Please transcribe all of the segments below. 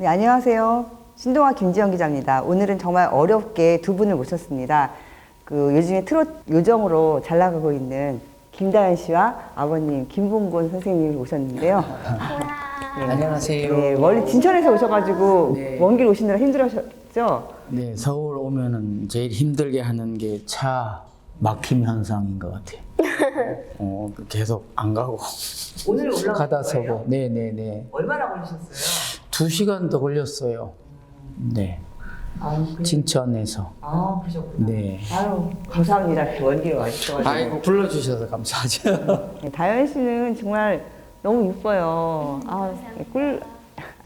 네, 안녕하세요. 신동아 김지영 기자입니다. 오늘은 정말 어렵게 두 분을 모셨습니다. 그 요즘에 트롯 요정으로 잘 나가고 있는 김다현 씨와 아버님 김봉곤 선생님을 모셨는데요. 네. 안녕하세요. 네, 멀리 진천에서 오셔가지고 네. 먼길 오시느라 힘들으셨죠? 네, 서울 오면은 제일 힘들게 하는 게 차 막힘 현상인 것 같아요. 어, 계속 안 가고 오늘 가다 서고. 네, 네, 네. 얼마나 걸리셨어요? 두 시간 더 걸렸어요. 네, 아, 진천에서. 아 그러셨구나. 네. 아유, 감사합니다. 이렇게 먼 길을 와주셔가지고. 아이고 불러주셔서 감사하죠. 네, 다현 씨는 정말 너무 예뻐요. 아, 꿀.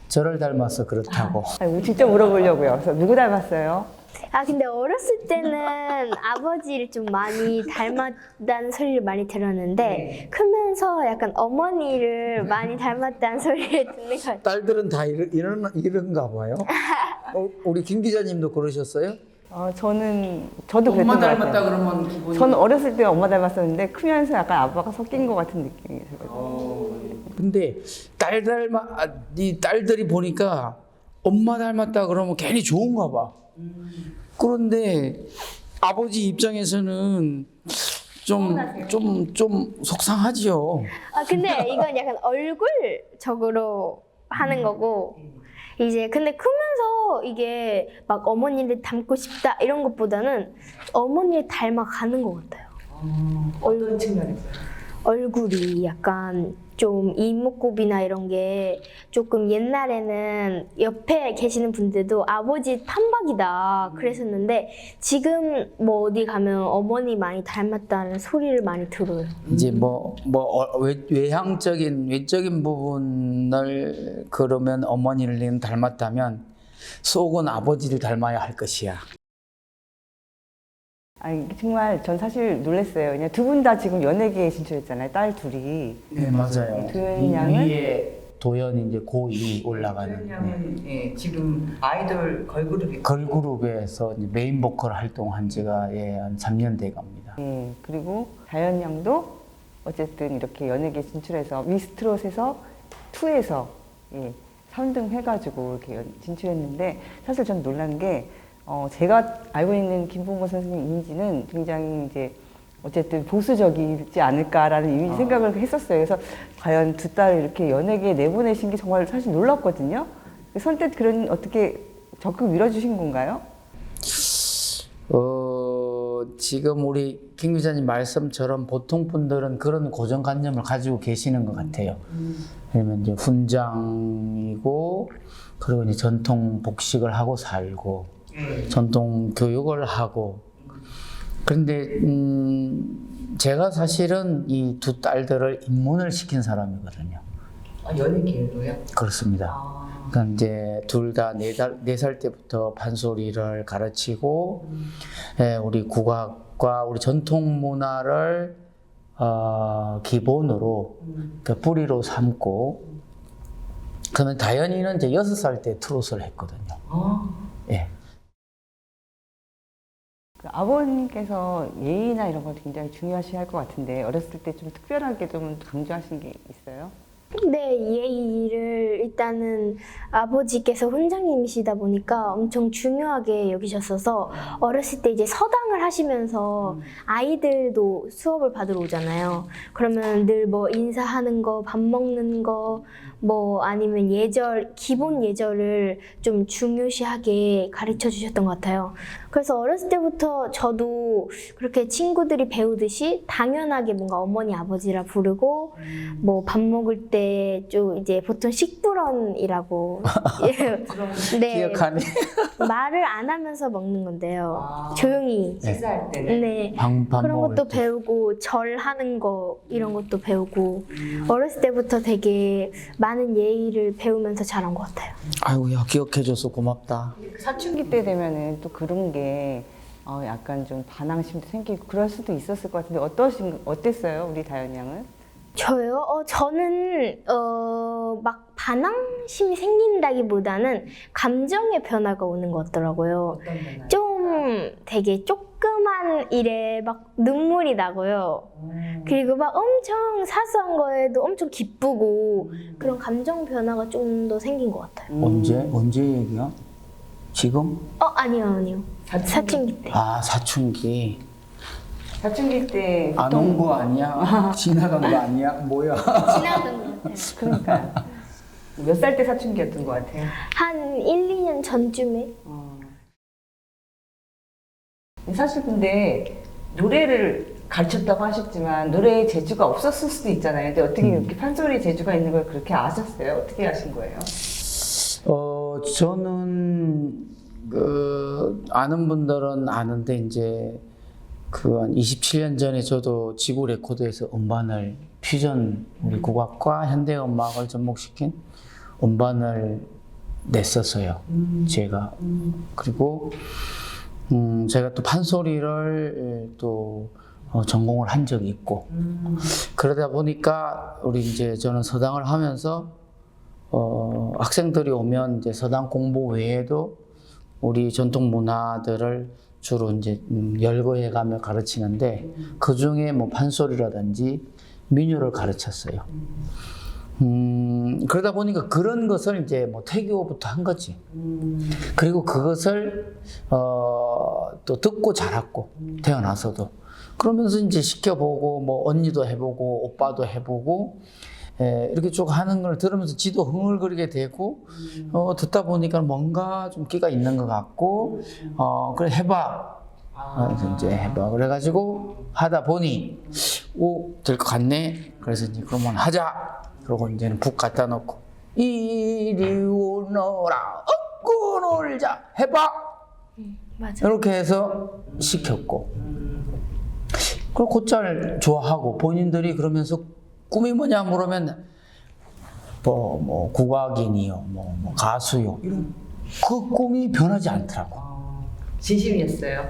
저를 닮아서 그렇다고. 아니, 직접 물어보려고요. 그래서 누구 닮았어요? 아 근데 어렸을 때는 아버지를 좀 많이 닮았다는 소리를 많이 들었는데 크면서 약간 어머니를 많이 닮았다는 소리를 듣는 것 같아요. 딸들은 다 이런, 이런, 이런가 봐요. 어, 우리 김 기자님도 그러셨어요? 어, 저는 저도 그랬던 것 같아요. 그러면 기분이. 저는 어렸을 때 엄마 닮았었는데 크면서 약간 아빠가 섞인 것 같은 느낌이 들거든요. 근데 딸 닮아 아, 이 딸들이 보니까 엄마 닮았다 그러면 괜히 좋은가 봐. 그런데 아버지 입장에서는 좀 좀 좀 속상하지요. 아 근데 이건 약간 얼굴적으로 하는 거고 이제 근데 크면서 이게 막 어머니를 닮고 싶다 이런 것보다는 어머니를 닮아가는 것 같아요. 어떤 측면에서? 얼굴이 약간 좀 이목구비나 이런 게 조금 옛날에는 옆에 계시는 분들도 아버지 판박이다 그랬었는데 지금 뭐 어디 가면 어머니 많이 닮았다는 소리를 많이 들어요. 이제 뭐 뭐 외향적인 외적인 부분을 그러면 어머니를 닮았다면 속은 아버지를 닮아야 할 것이야. 아니 정말 전 사실 놀랐어요. 그냥 두 분 다 지금 연예계에 진출했잖아요. 딸 둘이. 네 맞아요. 도현 양은? 위에 도연이 이제 고2 올라가는 네. 예, 지금 아이돌 걸그룹이. 걸그룹에서 이제 메인 보컬 활동한 지가 예, 한 3년 돼 갑니다. 예, 그리고 다현 양도 어쨌든 이렇게 연예계 진출해서 미스트롯에서 2에서 예, 3등 해가지고 이렇게 연- 진출했는데 사실 전 놀란 게 어, 제가 알고 있는 김봉건 선생님 이미지는 굉장히 이제 어쨌든 보수적이지 않을까라는 이미지 생각을 했었어요. 그래서 과연 두 딸을 이렇게 연예계에 내보내신 게 정말 사실 놀랐거든요. 선뜻 그런 어떻게 적극 밀어주신 건가요? 어, 지금 우리 김 기자님 말씀처럼 보통 분들은 그런 고정관념을 가지고 계시는 것 같아요. 왜냐면 이제 훈장이고 그리고 이제 전통 복식을 하고 살고 전통 교육을 하고 그런데 음, 제가 사실은 이 두 딸들을 입문을 시킨 사람이거든요. 아, 연예계로요? 그렇습니다. 그러니까 이제 둘 다 네 살 때부터 판소리를 가르치고 예, 우리 국악과 우리 전통 문화를 어, 기본으로 그 뿌리로 삼고 그러면 다현이는 이제 여섯 살 때 트롯을 했거든요. 예. 그 아버님께서 예의나 이런 걸 굉장히 중요시 할 것 같은데 어렸을 때 좀 특별하게 좀 강조하신 게 있어요? 네, 예의를 일단은 아버지께서 훈장님이시다 보니까 엄청 중요하게 여기셨어서 어렸을 때 이제 서당을 하시면서 아이들도 수업을 받으러 오잖아요. 그러면 늘 뭐 인사하는 거, 밥 먹는 거, 뭐 아니면 예절, 기본 예절을 좀 중요시하게 가르쳐 주셨던 것 같아요. 그래서 어렸을 때부터 저도 그렇게 친구들이 배우듯이 당연하게 뭔가 어머니, 아버지라 부르고 뭐 밥 먹을 때좀 이제 보통 식불언이라고 예. 네 기억하네. 말을 안 하면서 먹는 건데요 조용히 식사할 때는? 네 방, 밥 그런 것도 때. 배우고 절하는 거 이런 것도 배우고 어렸을 때부터 되게 많은 예의를 배우면서 자란 것 같아요. 아이고야 기억해줘서 고맙다. 사춘기 때 되면은 또 그런 게 어, 약간 좀 반항심도 생기고 그럴 수도 있었을 것 같은데 어떠신 어땠어요 우리 다현 양은? 저요? 어, 저는 어, 막 반항심이 생긴다기보다는 감정의 변화가 오는 것 같더라고요. 좀 되게 조그만 일에 막 눈물이 나고요. 그리고 막 엄청 사소한 거에도 엄청 기쁘고 그런 감정 변화가 좀 더 생긴 것 같아요. 언제 언제 얘기야? 지금? 어 아니요 아니요 사춘기 때. 아 사춘기 사춘기 때 안온거 아니야? 지나간 거 아니야? 뭐야? 지나간 것 같아요. 그러니까 몇 살 때 사춘기였던 것 같아요. 한 1, 2년 전쯤에 어. 사실 근데 노래를 가르쳤다고 하셨지만 노래에 재주가 없었을 수도 있잖아요. 근데 어떻게 이렇게 판소리 재주가 있는 걸 그렇게 아셨어요? 어떻게 아신 거예요? 어 저는 그 아는 분들은 아는데 이제 그 한 27년 전에 저도 지구 레코드에서 음반을 퓨전 우리 국악과 현대 음악을 접목시킨 음반을 냈었어요. 제가. 그리고 음 제가 또 판소리를 또 어, 전공을 한 적이 있고. 그러다 보니까 우리 이제 저는 서당을 하면서 어, 학생들이 오면 이제 서당 공부 외에도 우리 전통 문화들을 주로 이제 음, 열거해 가며 가르치는데 그 중에 뭐 판소리라든지 민요를 가르쳤어요. 음, 그러다 보니까 그런 것을 이제 뭐 태교부터 한 거지. 그리고 그것을 어, 또 듣고 자랐고 태어나서도 그러면서 이제 시켜보고 뭐 언니도 해보고 오빠도 해보고 에, 이렇게 쭉 하는 걸 들으면서 지도 흥얼거리게 되고 어, 듣다 보니까 뭔가 좀 끼가 있는 것 같고 어, 그래 해봐. 어, 그래서 이제 해봐. 그래가지고 하다 보니 오될 것 같네. 그래서 이제 그러면 하자. 그러고 이제는 북 갖다 놓고 이리 오너라 업고 놀자. 해봐. 맞아. 이렇게 해서 시켰고. 그리고 곧잘 좋아하고 본인들이 그러면서 꿈이 뭐냐 물으면 뭐, 뭐 국악인이요 뭐, 뭐 가수요 이런 그 꿈이 변하지 않더라고 진심이었어요.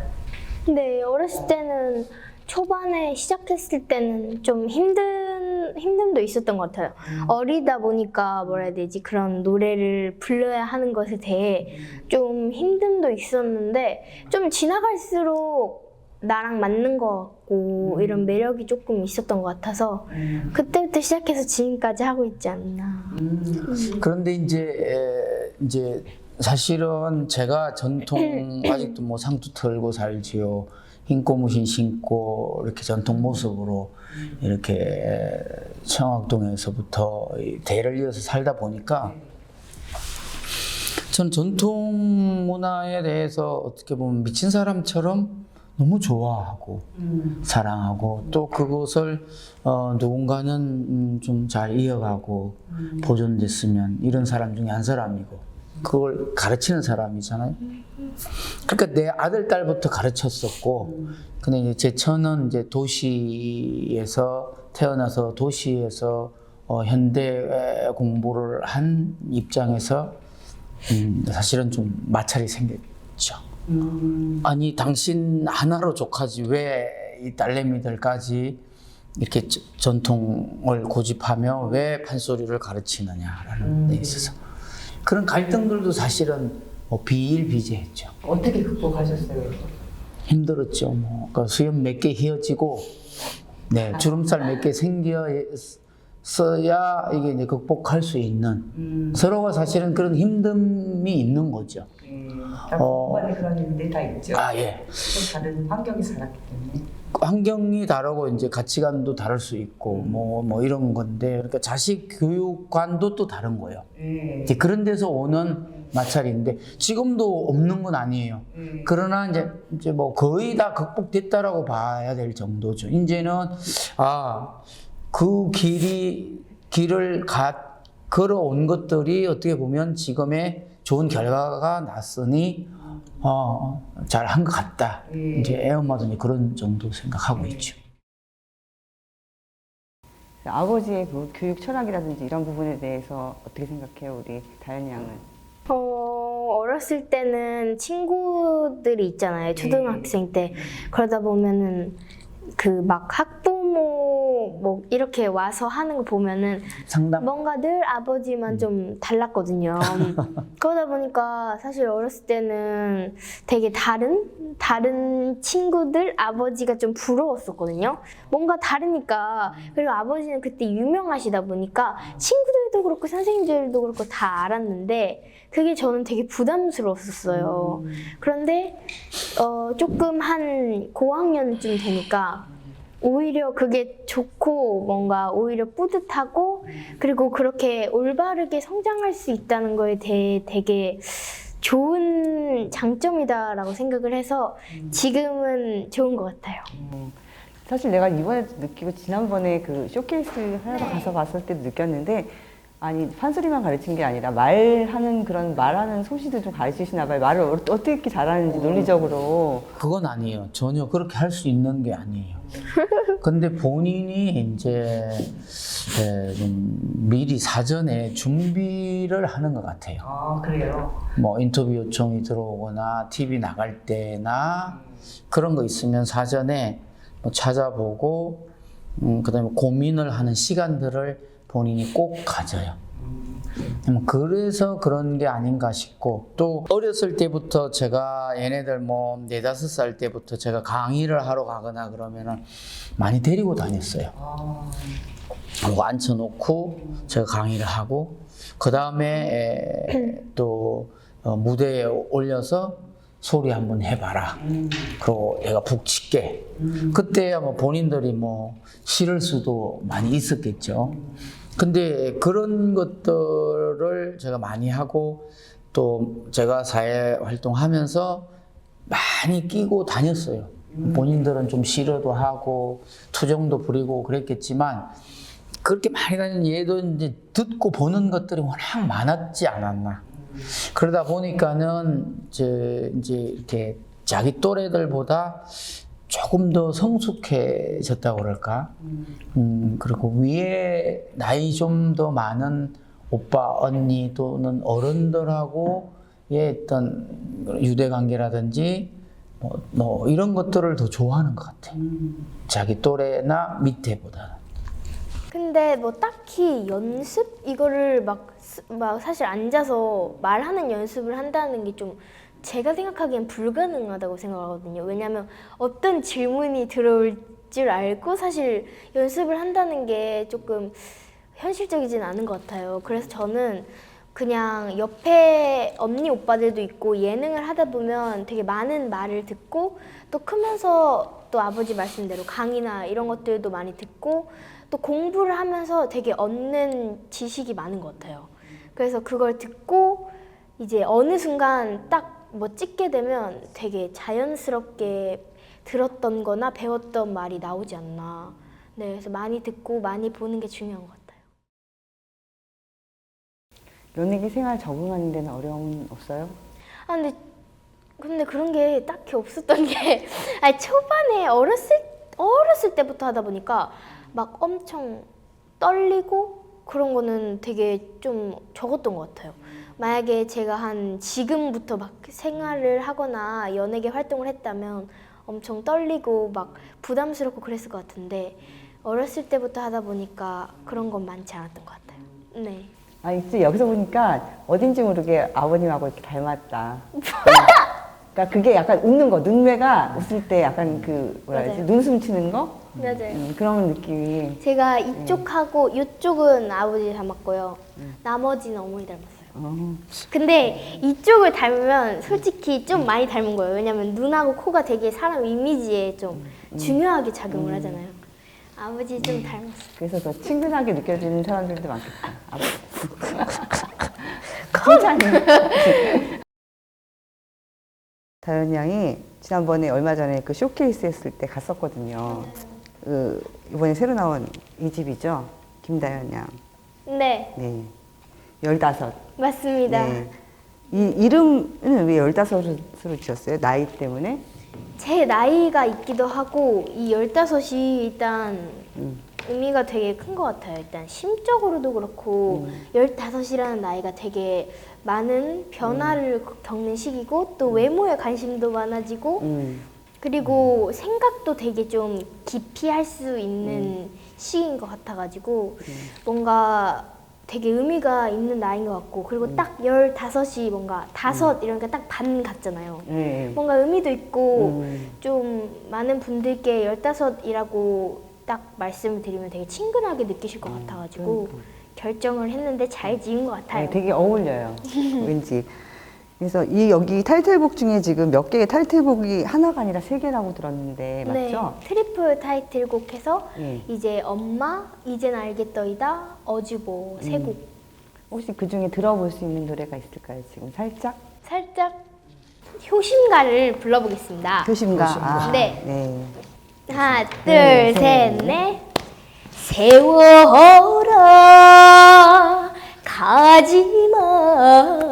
근데 어렸을 때는 초반에 시작했을 때는 좀 힘든 힘듦도 있었던 것 같아요. 어리다 보니까 뭐라 해야 되지 그런 노래를 불러야 하는 것에 대해 좀 힘듦도 있었는데 좀 지나갈수록 나랑 맞는 것 같고 이런 매력이 조금 있었던 것 같아서 그때부터 시작해서 지금까지 하고 있지 않나. 그런데 이제 에, 이제 사실은 제가 전통 아직도 뭐 상투 털고 살지요. 흰 고무신 신고 이렇게 전통 모습으로 이렇게 청학동에서부터 이 대를 이어서 살다 보니까 전 전통 문화에 대해서 어떻게 보면 미친 사람처럼 너무 좋아하고 사랑하고 또 그것을 어, 누군가는 음, 좀잘 이어가고 보존됐으면 이런 사람 중에 한 사람이고 그걸 가르치는 사람이잖아요. 그러니까 내 아들 딸부터 가르쳤었고 근데 이제 제 처는 이제 도시에서 태어나서 도시에서 어, 현대 공부를 한 입장에서 음, 사실은 좀 마찰이 생겼죠. 아니 당신 하나로 족하지 왜 이 딸내미들까지 이렇게 저- 전통을 고집하며 왜 판소리를 가르치느냐라는 데 있어서 그런 갈등들도 사실은 뭐 비일비재했죠. 어떻게 극복하셨어요? 힘들었죠. 뭐 그러니까 수염 몇 개 휘어지고 네 주름살 몇 개 생겨서야 이게 이제 극복할 수 있는 서로가 사실은 그런 힘듦이 있는 거죠. 예, 다 어. 공간에 그런 일들이 다 있죠. 아 예. 또 다른 환경이 살았기 때문에. 환경이 다르고 이제 가치관도 다를 수 있고 뭐뭐 이런 건데 그러니까 자식 교육관도 또 다른 거예요. 예. 이제 그런 데서 오는 마찰인데 지금도 없는 건 아니에요. 예. 그러나 이제 이제 뭐 거의 다 극복됐다라고 봐야 될 정도죠. 이제는 아 그 길이 길을 가 걸어온 것들이 어떻게 보면 지금의 좋은 결과가 났으니 어, 잘 한 것 같다. 예. 이제 애엄마도 이제 그런 정도 생각하고 있죠. 아버지의 그 교육 철학이라든지 이런 부분에 대해서 어떻게 생각해요, 우리 다현 양은? 어, 어렸을 때는 친구들이 있잖아요. 초등학생 때. 그러다 보면은 그 막 학부모 뭐 이렇게 와서 하는 거 보면은 상담 뭔가 늘 아버지만 좀 달랐거든요. 그러다 보니까 사실 어렸을 때는 되게 다른 다른 친구들 아버지가 좀 부러웠었거든요. 뭔가 다르니까 그리고 아버지는 그때 유명하시다 보니까 친구들도 그렇고 선생님들도 그렇고 다 알았는데 그게 저는 되게 부담스러웠었어요. 그런데 어, 조금 한 고학년쯤 되니까 오히려 그게 좋고 뭔가 오히려 뿌듯하고 그리고 그렇게 올바르게 성장할 수 있다는 거에 대해 되게 좋은 장점이다라고 생각을 해서 지금은 좋은 것 같아요. 사실 내가 이번에 느끼고 지난번에 그 쇼케이스 하러 가서 봤을 때도 느꼈는데 아니 판소리만 가르친 게 아니라 말하는 그런 말하는 솜씨도 좀 가르치시나 봐요. 말을 어- 어떻게 이렇게 잘하는지 논리적으로. 그건 아니에요. 전혀 그렇게 할 수 있는 게 아니에요. 근데 본인이 이제 에, 좀 미리 사전에 준비를 하는 것 같아요. 아 그래요. 뭐 인터뷰 요청이 들어오거나 TV 나갈 때나 그런 거 있으면 사전에 뭐 찾아보고 음, 그다음에 고민을 하는 시간들을 본인이 꼭 가져요. 음, 그래서 그런 게 아닌가 싶고 또 어렸을 때부터 제가 얘네들 뭐 네다섯 살 때부터 제가 강의를 하러 가거나 그러면은 많이 데리고 다녔어요. 뭐 앉혀놓고 제가 강의를 하고 그 다음에 또 어, 무대에 올려서 소리 한번 해봐라. 그리고 얘가 북칠게. 그때야 뭐 본인들이 뭐 싫을 수도 많이 있었겠죠. 근데 그런 것들을 제가 많이 하고 또 제가 사회 활동하면서 많이 끼고 다녔어요. 본인들은 좀 싫어도 하고 투정도 부리고 그랬겠지만 그렇게 많이 다니는 얘도 이제 듣고 보는 것들이 워낙 많았지 않았나. 그러다 보니까는 이제, 이렇게 자기 또래들보다 조금 더 성숙해졌다고 그럴까. 음, 그리고 위에 나이 좀 더 많은 오빠, 언니 또는 어른들하고의 어떤 유대 관계라든지 뭐, 뭐 이런 것들을 더 좋아하는 것 같아요. 자기 또래나 밑에보다는. 근데 뭐 딱히 연습 이거를 막, 쓰- 막 사실 앉아서 말하는 연습을 한다는 게 좀 제가 생각하기엔 불가능하다고 생각하거든요. 왜냐하면 어떤 질문이 들어올 줄 알고 사실 연습을 한다는 게 조금 현실적이진 않은 것 같아요. 그래서 저는 그냥 옆에 언니 오빠들도 있고 예능을 하다 보면 되게 많은 말을 듣고 또 크면서 또 아버지 말씀대로 강의나 이런 것들도 많이 듣고 또 공부를 하면서 되게 얻는 지식이 많은 것 같아요. 그래서 그걸 듣고 이제 어느 순간 딱 뭐 찍게 되면 되게 자연스럽게 들었던 거나 배웠던 말이 나오지 않나. 네, 그래서 많이 듣고 많이 보는 게 중요한 것 같아요. 연예계 생활 적응하는 데는 어려움 없어요? 아 근데 근데 그런 게 딱히 없었던 게 아니 초반에 어렸을 어렸을 때부터 하다 보니까 막 엄청 떨리고 그런 거는 되게 좀 적었던 것 같아요. 만약에 제가 한 지금부터 막 생활을 하거나 연예계 활동을 했다면 엄청 떨리고 막 부담스럽고 그랬을 것 같은데 어렸을 때부터 하다 보니까 그런 건 많지 않았던 것 같아요. 네. 아, 이제 여기서 보니까 어딘지 모르게 아버님하고 이렇게 닮았다. 그러니까 그게 약간 웃는 거, 눈매가 웃을 때 약간 그 뭐라 해야지, 맞아요. 눈숨 치는 거? 맞아요. 음, 그런 느낌이. 제가 이쪽하고 이쪽은 아버지 닮았고요. 나머지는 어머니 닮았어요. 어, 근데 이쪽을 닮으면 솔직히 좀 많이 닮은 거예요. 왜냐면 눈하고 코가 되게 사람 이미지에 좀 중요하게 작용을 하잖아요. 아버지 좀 닮았어요. 그래서 더 친근하게 느껴지는 사람들도 많겠다. 아버지. 칭찬이. 다현 양이 지난번에 얼마 전에 그 쇼케이스 했을 때 갔었거든요. 그 이번에 새로 나온 이 집이죠. 김다현 양. 네, 네. 열다섯. 맞습니다. 네. 이 이름은 왜 열다섯으로 지었어요? 나이 때문에? 제 나이가 있기도 하고 이 열다섯이 일단 음. 의미가 되게 큰 것 같아요. 일단 심적으로도 그렇고 열다섯이라는 나이가 되게 많은 변화를 겪는 시기고 또 외모에 관심도 많아지고 음. 그리고 생각도 되게 좀 깊이 할 수 있는 시기인 것 같아가지고 뭔가 되게 의미가 있는 나이인 것 같고 그리고 딱 15이 뭔가 다섯 이러니까 딱 반 같잖아요. 네. 뭔가 의미도 있고 음. 좀 많은 분들께 15이라고 딱 말씀을 드리면 되게 친근하게 느끼실 것 같아가지고 결정을 했는데 잘 지은 것 같아요. 네, 되게 어울려요. 왠지. 그래서 이 여기 타이틀곡 중에 지금 몇 개의 타이틀곡이 하나가 아니라 세 개라고 들었는데 맞죠? 네, 트리플 타이틀곡 해서 예. 이제 엄마, 이젠 알겠더이다, 어주보 세 곡. 혹시 그 중에 들어볼 수 있는 노래가 있을까요? 지금 살짝 살짝 효심가를 불러보겠습니다. 표심가. 표심가. 아, 네. 네. 하나, 둘, 네, 셋, 셋, 넷. 세월아 가지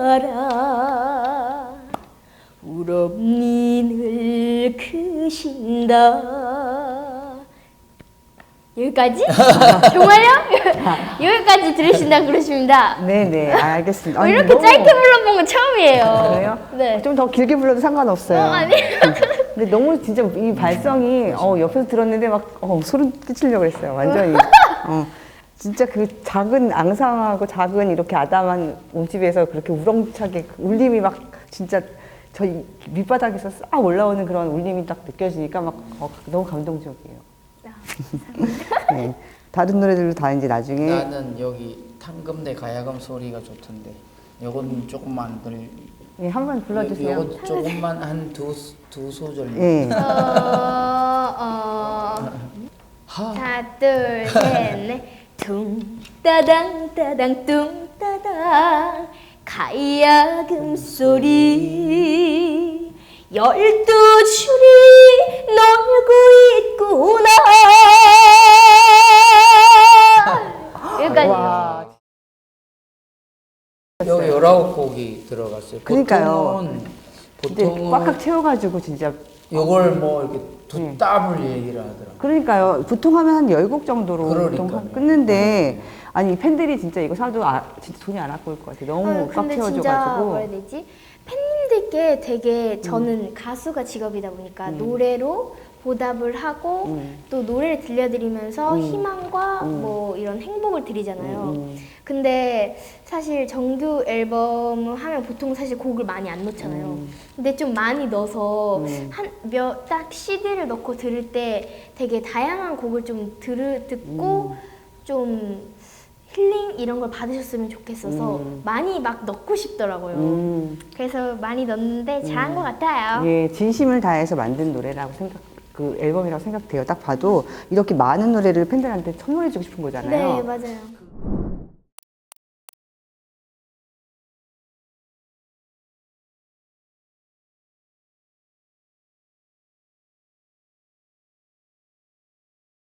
마라 우럽니 늙으신다 여기까지? 정말요? 여기까지 들으신다 그러십니다 네, 네. 알겠습니다. 어, 아니, 이렇게 너무- 짧게 불러본 건 처음이에요 그래요? 네 좀 더 길게 불러도 상관없어요. 어, 아니에요 근데 너무 진짜 이 발성이 어, 옆에서 들었는데 막 어, 소름 끼치려고 그랬어요. 완전히. 어, 진짜 그 작은 앙상하고 작은 이렇게 아담한 몸집에서 그렇게 우렁차게 그 울림이 막 진짜 저 이- 밑바닥에서 싹 올라오는 그런 울림이 딱 느껴지니까 막 어, 너무 감동적이에요. 네. 다른 노래들도 다 이제 나중에 나는 여기 탕금대 가야금 소리가 좋던데. 요건 조금만 들. 네, 한번 불러주세요. 요건 조금만 한 두 두 소절. 예. 어, 어, 하. 하나 둘 셋 넷 둥따당 따당 둥따당. 가야금 소리. 열두 줄이 놀고 있구나. 여기까지 여기 열아홉 곡이 들어갔어요. 그러니까요. 보통은 근데 보통은 꽉꽉 채워가지고 진짜 요걸 뭐 이렇게 두 네. 답을 얘기를 하더라고. 그러니까요. 보통 하면 한 10곡 정도로 보통 그러니까요. 하- 끊는데 아니 팬들이 진짜 이거 사도 아, 진짜 돈이 안 아까울 것 같아요. 너무 아, 꽉 근데 진짜 채워줘가지고. 뭐라 해야 되지? 팬님들께 되게 저는 가수가 직업이다 보니까 노래로 보답을 하고 음. 또 노래를 들려드리면서 음. 희망과 음. 뭐 이런 행복을 드리잖아요. 음. 근데 사실 정규 앨범을 하면 보통 사실 곡을 많이 안 넣잖아요. 음. 근데 좀 많이 넣어서 음. 한몇딱 CD를 넣고 들을 때 되게 다양한 곡을 좀 들을 듣고 좀 힐링 이런 걸 받으셨으면 좋겠어서 음. 많이 막 넣고 싶더라고요. 음. 그래서 많이 넣는데 잘한 것 같아요. 예, 진심을 다해서 만든 노래라고 생각, 그 앨범이라고 생각돼요. 딱 봐도 이렇게 많은 노래를 팬들한테 선물해주고 싶은 거잖아요. 네, 맞아요.